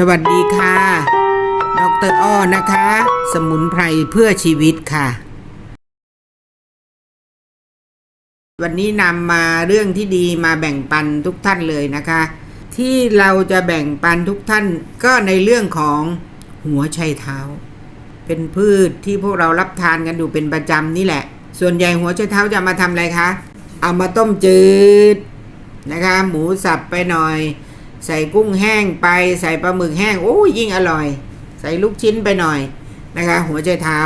สวัสดีค่ะ ดรอ้อนะคะ สมุนไพรเพื่อชีวิตค่ะ วันนี้นำมาเรื่องที่ดีมาแบ่งปันทุกท่านเลยนะคะ ที่เราจะแบ่งปันทุกท่านก็ในเรื่องของหัวไชเท้า เป็นพืชที่พวกเรารับทานกันอยู่เป็นประจำนี่แหละ ส่วนใหญ่หัวไชเท้าจะมาทำอะไรคะ เอามาต้มจืดนะคะ หมูสับไปหน่อย ใส่กุ้งแห้งไปใส่ปลาหมึกแห้งโอ้ยยิ่งอร่อย ใส่ลูกชิ้นไปหน่อยนะคะ หัวไชเท้า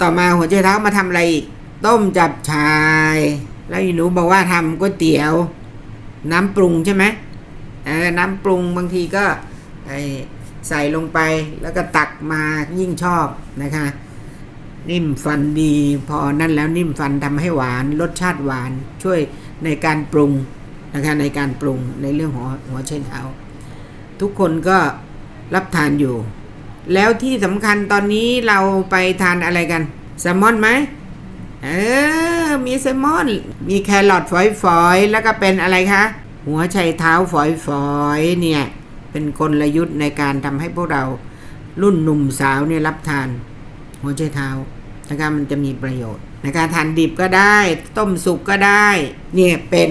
ต่อมาหัวไชเท้ามาทำอะไรอีกต้มจับชาย แล้วอีหนูบอกว่าทำก๋วยเตี๋ยว น้ำปรุงใช่ไหมเออน้ำปรุงบางทีก็ใส่ลงไปแล้วก็ตักมายิ่งชอบนะคะ นิ่มฟันดี พอนั่นแล้วนิ่มฟันทำให้หวานรสชาติหวานช่วยในการปรุง นะคะในการปรุงในเรื่องหัวหัวไชเท้า ทุกคนก็รับทานอยู่ แล้วที่สำคัญตอนนี้เราไปทานอะไรกันแซลมอนไหมเออมีแซลมอน มีแครอทฝอยๆ แล้วก็เป็นอะไรคะ หัวไชเท้าฝอยๆเนี่ยเป็นกลยุทธ์ในการทำให้พวกเรารุ่นหนุ่มสาวเนี่ยรับทาน หัวไชเท้านะคะมันจะมีประโยชน์ในการทานดิบก็ได้ ต้มสุกก็ได้ เนี่ยเป็น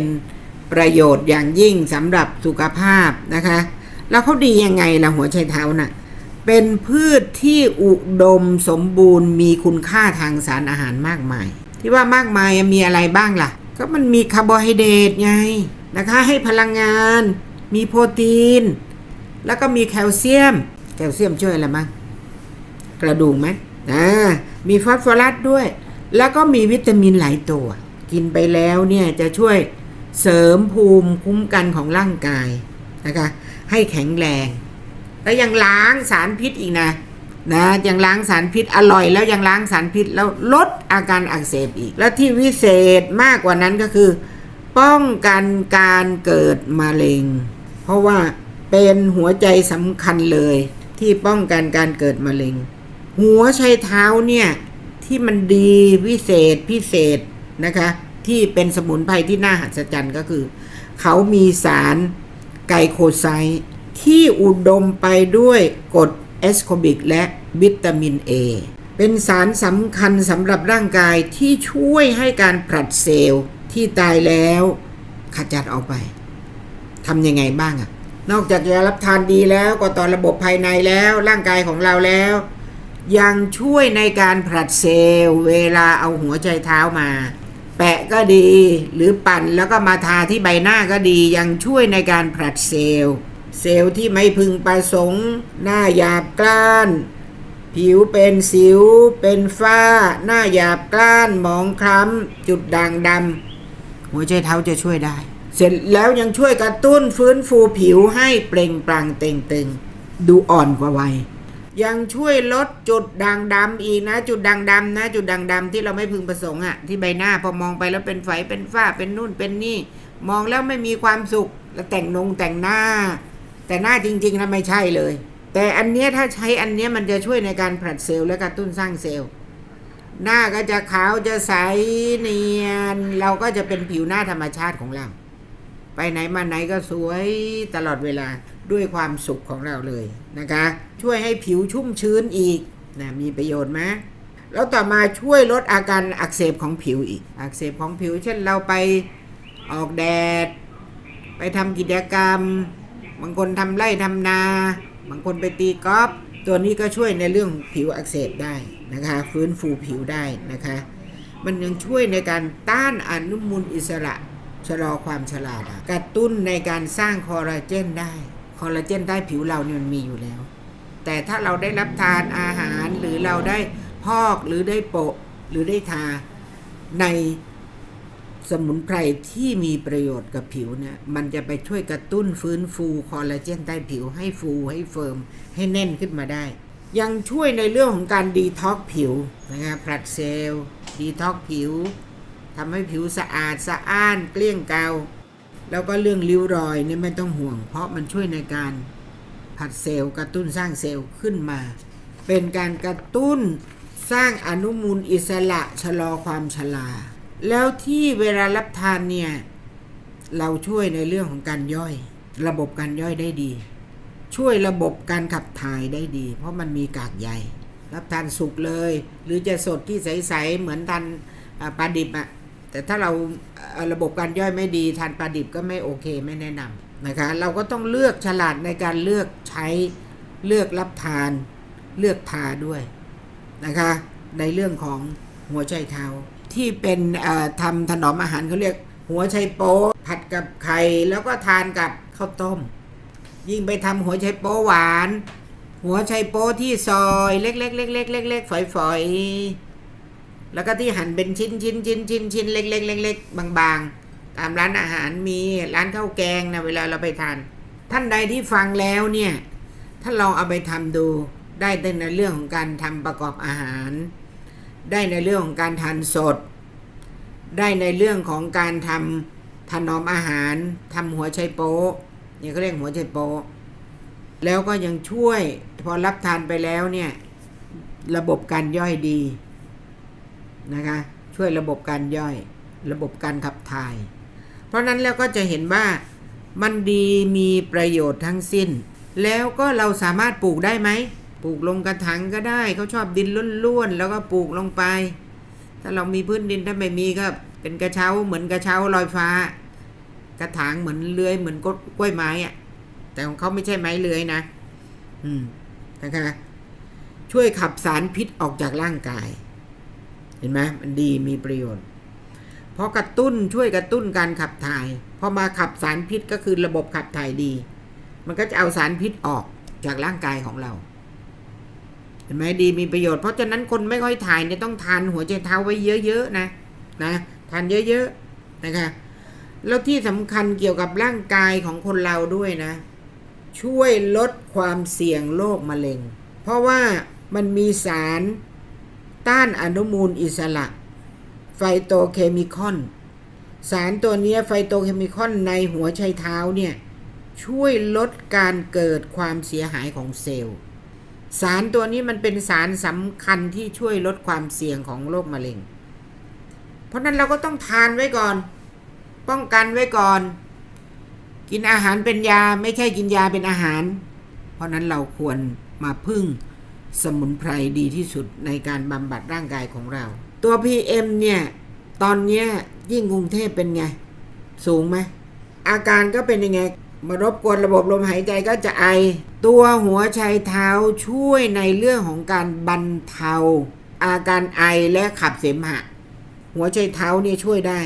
ประโยชน์อย่างยิ่งสำหรับสุขภาพนะคะ แล้วเขาดียังไงล่ะหัวไชเท้าน่ะ เป็นพืชที่อุดมสมบูรณ์มีคุณค่าทางสารอาหารมากมาย ที่ว่ามากมายมีอะไรบ้างล่ะ ก็มันมีคาร์โบไฮเดรตไงนะคะ ให้พลังงาน มีโปรตีน แล้วก็มีแคลเซียม แคลเซียมช่วยอะไรบ้างกระดูกไหมอ่ามีฟอสฟอรัสด้วย แล้วก็มีวิตามินหลายตัว กินไปแล้วเนี่ยจะช่วย เสริมภูมิคุ้มกันของร่างกายนะคะให้แข็งแรง แล้วยังล้างสารพิษอีกนะนะยังล้างสารพิษอร่อย แล้วยังล้างสารพิษแล้วลดอาการอักเสบอีก แล้วที่วิเศษมากกว่านั้นก็คือ ป้องกันการเกิดมะเร็ง เพราะว่าเป็นหัวใจสำคัญเลยที่ป้องกันการเกิดมะเร็ง หัวไชเท้าเนี่ยที่มันดีวิเศษพิเศษนะคะ ที่เป็นสมุนไพรที่น่าหัศจรรย์ก็คือ เขามีสารไกลโคไซที่อุดมไปด้วยกรดแอสคอบิกและวิตามิน A เป็นสารสำคัญสำหรับร่างกายที่ช่วยให้การผลัดเซลล์ที่ตายแล้วขจัดออกไปทำยังไงบ้างอะนอกจากจะรับทานดีแล้วก็ต่อระบบภายในแล้วร่างกายของเราแล้ว ยังช่วยในการผลัดเซลล์เวลาเอาหัวใจเท้ามา แปะก็ดี หรือปั่นแล้วก็มาทาที่ใบหน้าก็ดียังช่วยในการผลัดเซลล์ เซลล์ที่ไม่พึงประสงค์ หน้าหยาบกร้าน ผิวเป็นสิว เป็นฝ้า หน้าหยาบกร้านหมองคล้ำ จุดด่างดำหัวใจเท้าจะช่วยได้ เสร็จแล้วยังช่วยกระตุ้นฟื้นฟูผิวให้เปล่งปลั่งเต่งตึงดูอ่อนกว่าวัย ยังช่วยลดจุดด่างดำอีกนะ จุดด่างดำนะ จุดด่างดำที่เราไม่พึงประสงค์อะที่ใบหน้าพอมองไปแล้วเป็นไฝเป็นฝ้าเป็นนู่นเป็นนี่ มองแล้วไม่มีความสุขแล้วแต่งนงแต่งหน้า แต่หน้าจริงๆแล้วไม่ใช่เลย แต่อันเนี้ยถ้าใช้อันเนี้ยมันจะช่วยในการผลัดเซลล์และกระตุ้นสร้างเซลล์ หน้าก็จะขาวจะใสเนียน เราก็จะเป็นผิวหน้าธรรมชาติของเรา ไปไหนมาไหนก็สวยตลอดเวลา ด้วยความสุขของเราเลยนะคะ ช่วยให้ผิวชุ่มชื้นอีกนะมีประโยชน์ไหมแล้วต่อมาช่วยลดอาการอักเสบของผิวอีก อักเสบของผิว เช่นเราไปออกแดด ไปทำกิจกรรม บางคนทำไร่ทำนา บางคนไปตีกอล์ฟตัวนี้ก็ช่วยในเรื่องผิวอักเสบได้นะคะ ฟื้นฟูผิวได้นะคะ มันยังช่วยในการต้านอนุมูลอิสระชะลอความชราดกระตุ้นในการสร้างคอลลาเจนได้ คอลลาเจนใต้ผิวเราเนี่ยมันมีอยู่แล้ว แต่ถ้าเราได้รับทานอาหารหรือเราได้พอกหรือได้โปะหรือได้ทาในสมุนไพรที่มีประโยชน์กับผิวเนี่ยมันจะไปช่วยกระตุ้นฟื้นฟูคอลลาเจนใต้ผิวให้ฟูให้เฟิร์มให้แน่นขึ้นมาได้ ยังช่วยในเรื่องของการดีท็อกผิวนะครับผลัดเซลล์ดีท็อกผิวทำให้ผิวสะอาดสะอ้านเกลี้ยงเกลา แล้วก็เรื่องริ้วรอยเนี่ยไม่ต้องห่วง เพราะมันช่วยในการผัดเซลล์กระตุ้นสร้างเซลล์ขึ้นมา เป็นการกระตุ้นสร้างอนุมูลอิสระชะลอความชรา แล้วที่เวลารับทานเนี่ยเราช่วยในเรื่องของการย่อย ระบบการย่อยได้ดี ช่วยระบบการขับถ่ายได้ดี เพราะมันมีกากใยรับทานสุกเลย หรือจะสดที่ใสๆเหมือนทานปลาดิบอะ แต่ถ้าเราระบบการย่อยไม่ดีทานปลาดิบก็ไม่โอเคไม่แนะนำนะคะ เราก็ต้องเลือกฉลาดในการเลือกใช้เลือกรับทาน เลือกทาด้วยนะคะ ในเรื่องของหัวไชเท้าที่เป็นทำถนอมอาหารเขาเรียกหัวไชโป๊ผัดกับไข่แล้วก็ทานกับข้าวต้ม ยิ่งไปทำหัวไชโป๊หวาน หัวไชโป๊ที่ซอยเล็กๆเล็กๆเล็กๆฝอยๆ แล้วก็ที่หั่นเป็นชิ้นชิ้นชิ้นชิ้นชิ้นเล็กๆเล็กๆบางๆ ตามร้านอาหารมีร้านข้าวแกงนะเวลาเราไปทาน ท่านใดที่ฟังแล้วเนี่ยท่าลองเอาไปทำดูได้ในเรื่องของการทำประกอบอาหาร ได้ในเรื่องของการทานสด ได้ในเรื่องของการทำถนอมอาหารทำหัวไชโป๊เนี่ยเขาเรียกหัวไชโป๊แล้วก็ยังช่วยพอรับทานไปแล้วเนี่ยระบบการย่อยดี นะคะช่วยระบบการย่อย ระบบการขับถ่าย เพราะนั้นแล้วก็จะเห็นว่ามันดีมีประโยชน์ทั้งสิ้น แล้วก็เราสามารถปลูกได้ไหมปลูกลงกระถางก็ได้เขาชอบดินล้วนๆแล้วก็ปลูกลงไป ถ้าเรามีพื้นดินถ้าไม่มีก็เป็นกระเช้าเหมือนกระเช้าลอยฟ้า กระถางเหมือนเลื้อยเหมือนก้กล้วยไม้อะแต่ของเขาไม่ใช่ไม้เลื้อยนะ อืมนะคะช่วยขับสารพิษออกจากร่างกาย เห็นไหมมันดีมีประโยชน์เพราะกระตุ้นช่วยกระตุ้นการขับถ่าย พอมาขับสารพิษก็คือระบบขับถ่ายดี มันก็จะเอาสารพิษออกจากร่างกายของเรา เห็นไหมดีมีประโยชน์เพราะฉะนั้นคนไม่ค่อยถ่ายเนี่ยต้องทานหัวใจเท้าไว้เยอะๆนะนะทานเยอะๆนะคะแล้วที่สำคัญเกี่ยวกับร่างกายของคนเราด้วยนะ ช่วยลดความเสี่ยงโรคมะเร็ง เพราะว่ามันมีสาร ต้านอนุมูลอิสระ ไฟโตเคมีคอน สารตัวนี้ไฟโตเคมีคอนในหัวไชเท้าเนี่ย ช่วยลดการเกิดความเสียหายของเซลล์ สารตัวนี้มันเป็นสารสำคัญที่ช่วยลดความเสี่ยงของโรคมะเร็ง เพราะนั้นเราก็ต้องทานไว้ก่อน ป้องกันไว้ก่อน กินอาหารเป็นยาไม่ใช่กินยาเป็นอาหาร เพราะนั้นเราควรมาพึ่ง สมุนไพรดีที่สุดในการบำบัดร่างกายของเรา ตัว PM เนี่ย ตอนนี้ยิ่งกรุงเทพเป็นไง สูงไหม อาการก็เป็นยังไง มารบกวนระบบลมหายใจก็จะไอ ตัวหัวไชเท้าช่วยในเรื่องของการบรรเทา อาการไอและขับเสมหะ หัวไชเท้าเนี่ยช่วยได้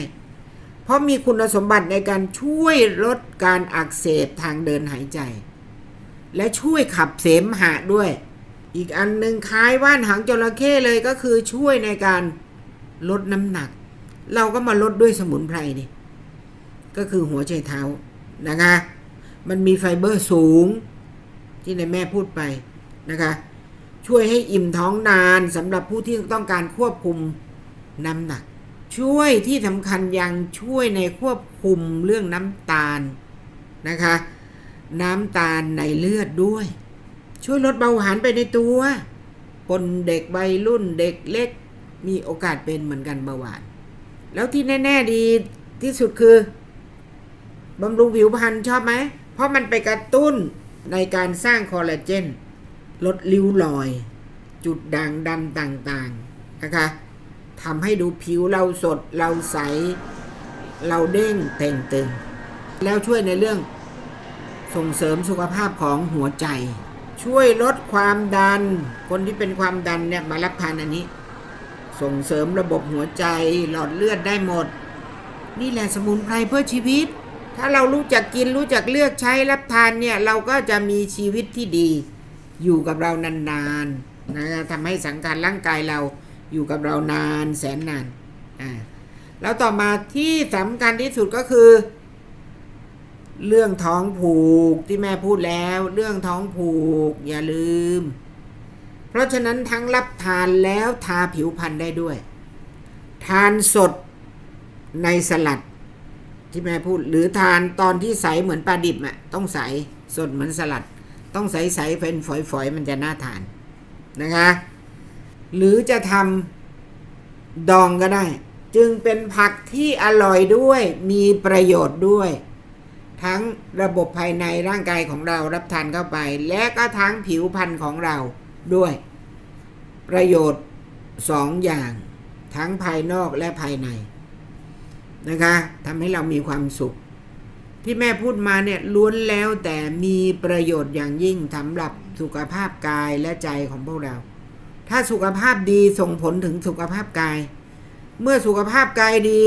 เพราะมีคุณสมบัติในการช่วยลดการอักเสบทางเดินหายใจ และช่วยขับเสมหะด้วย อีกอันหนึ่งคล้ายว่านหางจระเข้เลยก็คือช่วยในการลดน้ำหนัก เราก็มาลดด้วยสมุนไพรนี่ก็คือหัวใจเท้านะคะ มันมีไฟเบอร์สูงที่ในแม่พูดไปนะคะ ช่วยให้อิ่มท้องนานสำหรับผู้ที่ต้องการควบคุมน้ำหนัก ช่วยที่สำคัญยังช่วยในควบคุมเรื่องน้ำตาลนะคะ น้ำตาลในเลือดด้วย ช่วยลดเบาหวานไปในตัวปนเด็กวัยรุ่นเด็กเล็ก มีโอกาสเป็นเหมือนกันเบาหวาน แล้วที่แน่ ๆดีที่สุดคือบำรุงผิวพรรณชอบไหม เพราะมันไปกระตุ้นในการสร้างคอลลาเจน ลดริ้วรอย จุดด่างดำต่างๆนะคะทำให้ดูผิวเราสดเราใส เราเด้งเต่งตึง แล้วช่วยในเรื่องส่งเสริมสุขภาพของหัวใจ ช่วยลดความดัน คนที่เป็นความดันเนี่ยมารับทานอันนี้ ส่งเสริมระบบหัวใจหลอดเลือดได้หมด นี่แหละสมุนไพรเพื่อชีวิต ถ้าเรารู้จักกินรู้จักเลือกใช้รับทานเนี่ยเราก็จะมีชีวิตที่ดี อยู่กับเรานานๆนะทำให้สังขารร่างกายเราอยู่กับเรานานแสนนานอ่าแล้วต่อมาที่สำคัญที่สุดก็คือ เรื่องท้องผูกที่แม่พูดแล้ว เรื่องท้องผูก อย่าลืม เพราะฉะนั้นทั้งรับทานแล้วทาผิวพรรณได้ด้วย ทานสดในสลัดที่แม่พูด หรือทานตอนที่ใสเหมือนปลาดิบอะต้องใสสดเหมือนสลัด ต้องใสใสเป็นฝอยๆ มันจะน่าทานนะคะหรือจะทำดองก็ได้ จึงเป็นผักที่อร่อยด้วยมีประโยชน์ด้วย ทั้งระบบภายในร่างกายของเรารับทานเข้าไป และก็ทั้งผิวพรรณของเราด้วย ประโยชน์สองอย่าง ทั้งภายนอกและภายในนะคะทำให้เรามีความสุข ที่แม่พูดมาเนี่ยล้วนแล้วแต่มีประโยชน์อย่างยิ่งสำหรับสุขภาพกายและใจของพวกเรา ถ้าสุขภาพดีส่งผลถึงสุขภาพกาย เมื่อสุขภาพกายดี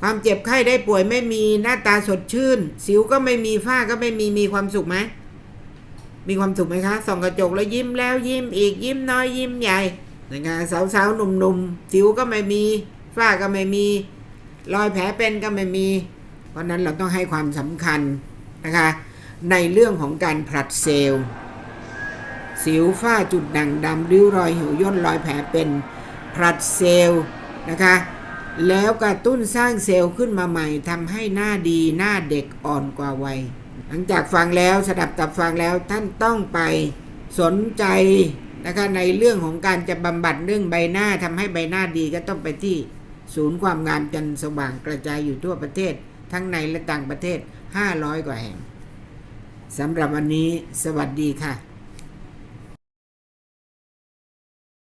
ความเจ็บไข้ได้ป่วยไม่มีหน้าตาสดชื่น สิวก็ไม่มีฝ้าก็ไม่มีมีความสุขไหมมีความสุขไหมคะส่องกระจกแล้วยิ้มแล้วยิ้มอีกยิ้มน้อยยิ้มใหญ่นะคะสาวๆหนุ่มๆสิวก็ไม่มีฝ้าก็ไม่มี รอยแผลเป็นก็ไม่มี เพราะนั้นเราต้องให้ความสำคัญนะคะในเรื่องของการผลัดเซลล์สิวฝ้าจุดด่างดำริ้วรอยเหี่ยวย่นรอยแผลเป็นผลัดเซลล์นะคะ แล้วกระตุ้นสร้างเซลล์ขึ้นมาใหม่ทำให้หน้าดีหน้าเด็กอ่อนกว่าวัย หลังจากฟังแล้วสดับตับฟังแล้วท่านต้องไปสนใจนะคะในเรื่องของการจะบำบัดเรื่องใบหน้าทำให้ใบหน้าดีก็ต้องไปที่ศูนย์ความงามจันสว่างกระจายอยู่ทั่วประเทศ ทั้งในและต่างประเทศ 500 กว่าแห่งสำหรับวันนี้ สวัสดีค่ะ